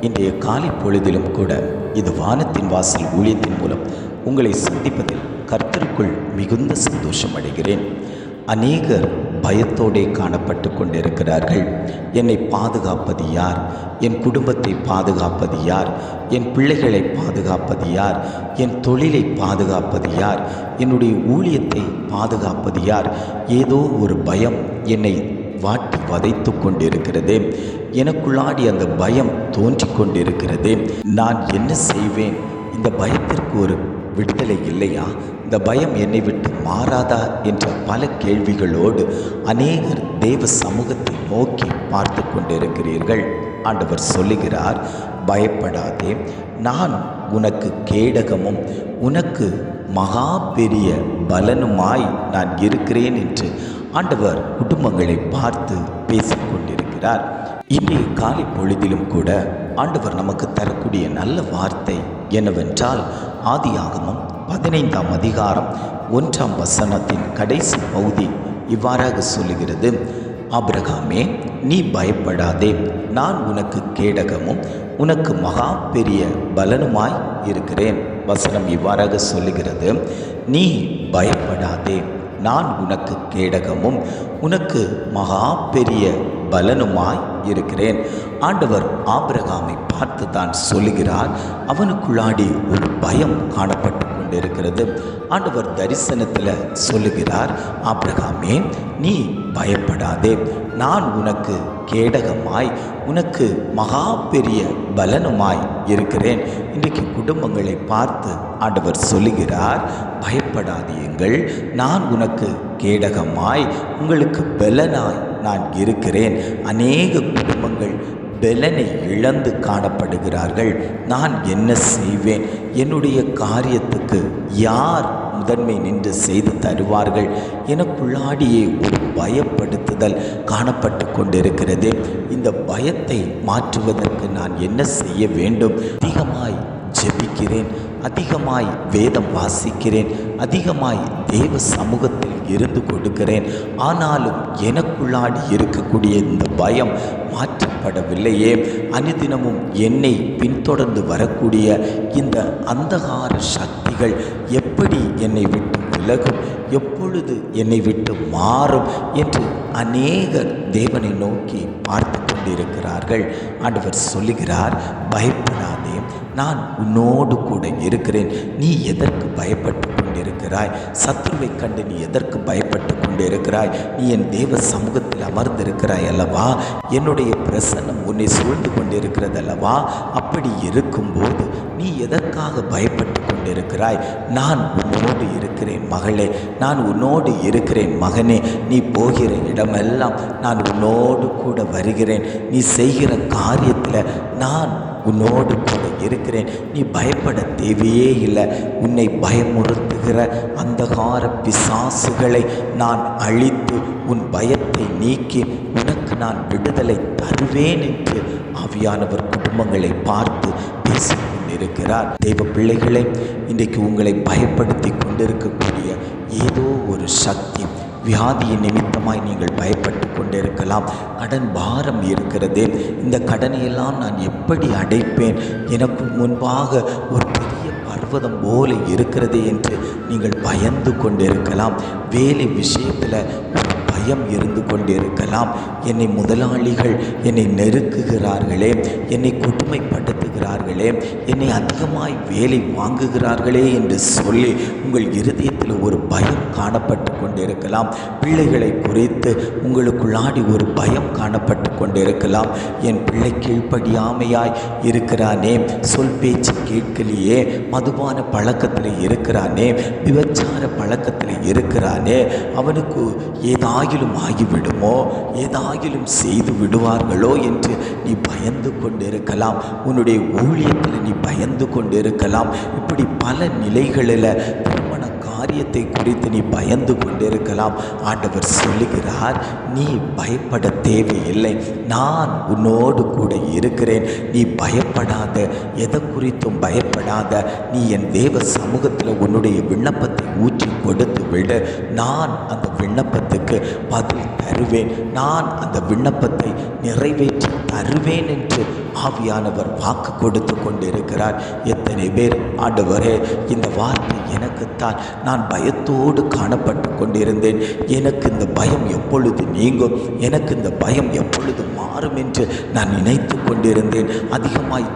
இன்றைய காலை பொழுதிலும் கூட இது வானத்தின் வாசல் ஊழியத்தின் மூலம் உங்களை சந்திப்பதில் கர்த்தருக்குள் மிகுந்த சந்தோஷம் அடைகிறேன். அநேகர் பயத்தோடே காணப்பட்டு கொண்டிருக்கிறார்கள். என்னை பாதுகாப்பது யார்? என் குடும்பத்தை பாதுகாப்பது யார்? என் பிள்ளைகளை பாதுகாப்பது யார்? என் தொழிலை பாதுகாப்பது யார்? என்னுடைய ஊழியத்தை பாதுகாப்பது யார்? ஏதோ ஒரு பயம் என்னை வாட்டி வதைத்து கொண்டிருக்கிறது. எனக்குள்ளாடி அந்த பயம் தோன்றி கொண்டிருக்கிறது. நான் என்ன செய்வேன்? இந்த பயத்திற்கு ஒரு விடுதலை இல்லையா? இந்த பயம் என்னை விட்டு மாறாதா? என்ற பல கேள்விகளோடு அநேகர் தேவ சமூகத்தை நோக்கி பார்த்து கொண்டிருக்கிறீர்கள். ஆண்டவர் சொல்லுகிறார் பயப்படாதே. நான் உனக்கு கேடகமும் உனக்கு மகா பெரிய பலனுமாய் நான் இருக்கிறேன் என்று ஆண்டவர் குடும்பங்களை பார்த்து பேசிக்கொண்டிருக்கிறார். இன்றைய காலை பொழுதிலும் கூட ஆண்டவர் நமக்கு தரக்கூடிய நல்ல வார்த்தை என்னவென்றால் ஆதியாகமம் பதினைந்தாம் அதிகாரம் ஒன்றாம் வசனத்தின் கடைசி பகுதி இவ்வாறாக சொல்லுகிறது. ஆபிரகாமே நீ பயப்படாதே. நான் உனக்கு கேடகமும் உனக்கு மகா பெரிய பலனுமாய் இருக்கிறேன். வசனம் இவ்வாறாக சொல்லுகிறது. நீ பயப்படாதே. நான் உனக்கு கேடகமும் உனக்கு மகா பெரிய பலனுமாய் இருக்கிறேன். ஆண்டவர் ஆபிரகாமை பார்த்து தான் சொல்லுகிறார். அவனுக்குள்ளாடி ஒரு பயம் காணப்பட்டு கொண்டிருக்கிறது. ஆண்டவர் தரிசனத்தில் சொல்லுகிறார் ஆப்ரகாமே நீ பயப்படாதே. நான் உனக்கு கேடகமாய் உனக்கு மகா பெரிய பலனுமாய் இருக்கிறேன். இன்றைக்கு குடும்பங்களை பார்த்து ஆண்டவர் சொல்லுகிறார் பயப்படாதீங்கள் நான் உனக்கு கேடகமாய் உங்களுக்கு பலனாய் நான் இருக்கிறேன். அநேக குடும்பங்கள் பலனை இழந்து காணப்படுகிறார்கள். நான் என்ன செய்வேன்? என்னுடைய காரியத்துக்கு யார் முதன்மை நின்று செய்து தருவார்கள்? எனக்குள்ளாடியே ஒரு பயப்படுத்துதல் காணப்பட்டு கொண்டிருக்கிறது. இந்த பயத்தை மாற்றுவதற்கு நான் என்ன செய்ய வேண்டும்? அதிகமாய் ஜெபிக்கிறேன். அதிகமாய் வேதம் வாசிக்கிறேன். அதிகமாய் தேவ சமூகத்தில் இருந்து கொடுக்கிறேன். ஆனாலும் எனக்குள்ளாடி இருக்கக்கூடிய இந்த பயம் மாற்றப்படவில்லையே. அனுதினமும் என்னை பின்தொடர்ந்து வரக்கூடிய இந்த அந்தகார சக்திகள் எப்படி என்னை விட்டு விலகும்? எப்பொழுது என்னை விட்டு மாறும்? என்று அநேகர் தேவனை நோக்கி பார்த்து கொண்டிருக்கிறார்கள். ஆண்டவர் சொல்லுகிறார் பயப்படா நான் உன்னோடு கூட இருக்கிறேன். நீ எதற்கு பயப்பட்டு கொண்டிருக்கிறாய்? சத்ருவை கண்டு நீ எதற்கு பயப்பட்டு கொண்டிருக்கிறாய்? நீ என் தேவ சமூகத்தில் அமர்ந்திருக்கிறாய் அல்லவா? என்னுடைய பிரசன்னம் உன்னை சூழ்ந்து கொண்டிருக்கிறது அல்லவா அப்படி இருக்கும்போது நீ எதற்காக பயப்பட்டு கொண்டிருக்கிறாய்? நான் உன்னோடு இருக்கிறேன் மகளே. நான் உன்னோடு இருக்கிறேன் மகனே. நீ போகிற இடமெல்லாம் நான் உன்னோடு கூட வருகிறேன். நீ செய்கிற காரியத்தில் நான் உன்னோடு கூட இருக்கிறேன். நீ பயப்பட தேவையே இல்லை. உன்னை பயமுறுத்துகிற அந்தகார பிசாசுகளை நான் அழித்து உன் பயத்தை நீக்கி உனக்கு நான் விடுதலை தருவேன் என்று ஆவியானவர் குடும்பங்களை பார்த்து பேசிக்கொண்டிருக்கிறார். தெய்வ பிள்ளைகளை இன்றைக்கு உங்களை பயப்படுத்தி கொண்டிருக்கக்கூடிய ஏதோ ஒரு சக்தி வியாதியின் நிமித்தமாய் நீங்கள் பயப்பட்டு கொண்டிருக்கலாம். கடன் பாரம் இருக்கிறது. இந்த கடனையெல்லாம் நான் எப்படி அடைப்பேன்? எனக்கு முன்பாக ஒரு பெரிய பர்வதம் போல இருக்கிறது என்று நீங்கள் பயந்து கொண்டிருக்கலாம். வேலை விஷயத்தில் ஒரு பயம் இருந்து கொண்டிருக்கலாம். என்னை முதலாளிகள் என்னை நெருக்குகிறார்களே என்னை கொடுமைப்படுத்துகிறார்களே என்னை அதிகமாய் வேலை வாங்குகிறார்களே என்று சொல்லி உங்கள் இருதயத்தில் ஒரு பயம் காணப்பட்டு கொண்டிருக்கலாம். பிள்ளைகளை குறித்து உங்களுக்குள்ளாடி ஒரு பயம் காணப்பட்டு கொண்டிருக்கலாம். என் பிள்ளை கீழ்ப்படியாமையாய் இருக்கிறானே சொல் பேச்சு கேட்கலையே மதுபான பழக்கத்தில் இருக்கிறானே விபச்சார பழக்கத்தில் இருக்கிறானே அவனுக்கு ஏதாவது ஏதாகிலும் ஆகிவிடுமோ? ஏதாகிலும் செய்து விடுவார்களோ என்று நீ பயந்து கொண்டிருக்கலாம். உன்னுடைய ஊழியத்தில் நீ பயந்து கொண்டிருக்கலாம். இப்படி பல நிலைகளில் திருமண காரியத்தை குறித்து நீ பயந்து கொண்டிருக்கலாம். ஆண்டவர் சொல்லுகிறார் நீ பயப்பட தேவையில்லை. நான் உன்னோடு கூட இருக்கிறேன். நீ பயப்படாத. எதை குறித்தும் பயப்படாத நீ என் தேவ சமூகத்தில் உன்னுடைய விண்ணப்பத்தை ஊற்றி கொடுத்து விடு. நான் அந்த விண்ணப்பத்துக்கு பதில் தருவேன். நான் அந்த விண்ணப்பத்தை நிறைவேற்றி தருவேன் என்று ஆவியானவர் வாக்கு கொடுத்து கொண்டிருக்கிறார். எத்தனை பேர் ஆண்டவரே இந்த வார்த்தை எனக்குத்தான் நான் பயத்தோடு காணப்பட்டு கொண்டிருந்தேன். எனக்கு இந்த பயம் எப்பொழுது நீங்கும்? எனக்கு இந்த பயம் எப்பொழுது மாறும் என்று நான் நினைத்து கொண்டிருந்தேன். அதிகமாய்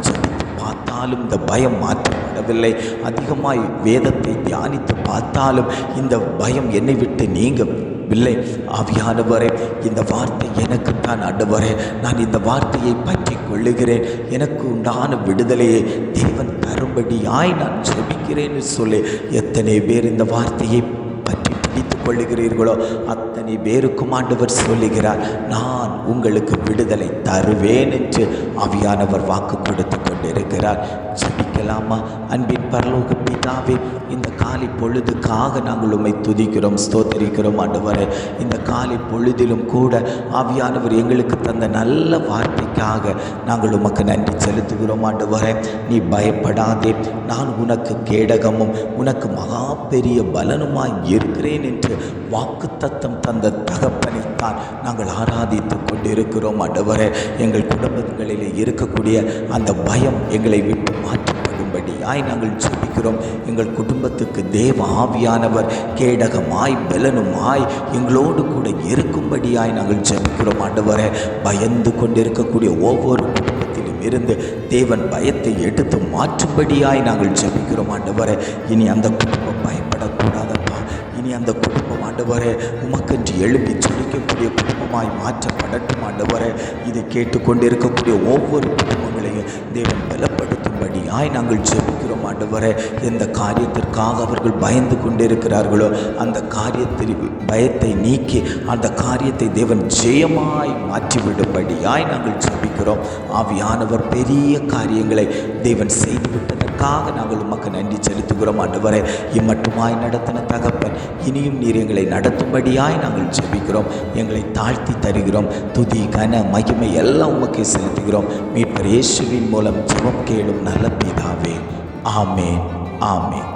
ஜெபித்து பார்த்தாலும் இந்த பயம் மாற்றப்படவில்லை அதிகமாய் வேதத்தை தியானித்து பார்த்தாலும் இந்த பயம் என்னை விட்டு நீங்கவில்லை. ஆவியானவரே இந்த வார்த்தை எனக்குத்தான் ஆண்டவரே நான் இந்த வார்த்தையை பற்றி கொள்ளுகிறேன். எனக்கு உண்டான விடுதலையை தேவன் தரும்படியாய் நான் ஜெபிக்கிறேன்னு சொல்லி எத்தனை பேர் இந்த வார்த்தையை பற்றி பிடித்து கொள்ளுகிறீர்களோ அத்தனை பேருக்கும் ஆண்டவர் சொல்லுகிறார் நான் உங்களுக்கு விடுதலை தருவேன் என்று ஆவியானவர் வாக்கு கொடுத்து கொண்டிருக்கிறார். ஜபிக்கலாமா? அன்பின் பரலோக பிதாவே இந்த காலை பொழுதுக்காக நாங்கள் உம்மை துதிக்கிறோம் ஸ்தோத்தரிக்கிறோம் ஆண்டவரே. இந்த காலை பொழுதிலும் கூட ஆவியானவர் எங்களுக்கு தந்த நல்ல வார்த்தைக்காக நாங்கள் உமக்கு நன்றி செலுத்துகிறோம் ஆண்டவரே. நீ பயப்படாதே நான் உனக்கு கேடகமும் உனக்கு மகா பெரிய பலனுமாய் இருக்கிறேன் என்று வாக்குத்தத்தம் தந்த தகப்பனைத்தான் நாங்கள் ஆராதித்து கொண்டிருக்கிறோம் ஆண்டவரே. எங்கள் குடும்பங்களிலே இருக்கக்கூடிய அந்த பயம் எங்களை விட்டு மாற்றி படியாய் நாங்கள் ஜெபிக்கிறோம். எங்கள் குடும்பத்துக்கு தேவ ஆவியானவர் கேடகமாய் பலனுமாய் எங்களோடு கூட இருக்கும்படியாய் நாங்கள் ஜெபிக்கிறோம். ஆண்டவரே பயந்து கொண்டிருக்கக்கூடிய ஒவ்வொரு குடும்பத்திலும் இருந்து தேவன் பயத்தை எடுத்து மாற்றும்படியாய் நாங்கள் ஜெபிக்கிறோம். ஆண்டவரே இனி அந்த குடும்பம் பயப்படக்கூடாதப்பா. இனி அந்த குடும்பம் ஆண்டவரே உமக்கென்று எழுப்பி ஜொலிக்கக்கூடிய குடும்பமாய் மாற்றப்படட்டும். ஆண்டவரே இதை கேட்டுக்கொண்டிருக்கக்கூடிய ஒவ்வொரு குடும்பங்களையும் தேவன் பலப்படுத்தும்படியாய் நாங்கள் ஜெபிக்கிறோம் ஆண்டவரே. எந்த காரியத்திற்காக அவர்கள் பயந்து கொண்டிருக்கிறார்களோ அந்த காரியத்தில் பயத்தை நீக்கி அந்த காரியத்தை தேவன் ஜெயமாய் மாற்றிவிடும்படியாய் நாங்கள் ஜெபிக்கிறோம். ஆவியானவர் பெரிய காரியங்களை தேவன் செய்துவிட்டதற்காக நாங்கள் உமக்கு நன்றி செலுத்துகிறோம் ஆண்டவரை. இம்மட்டுமாய் நடத்தின தகப்பன் இனியும் நீர் எங்களை நடத்தும்படியாய் நாங்கள் ஜெபிக்கிறோம். எங்களை தாழ்த்தி தருகிறோம். துதி கன மகிமை எல்லாம் உமக்கு செலுத்துகிறோம். இயேசுவின் மூலம் ஜெபம் கேளும் நல்ல பிதாவே. ஆமேன் ஆமேன்.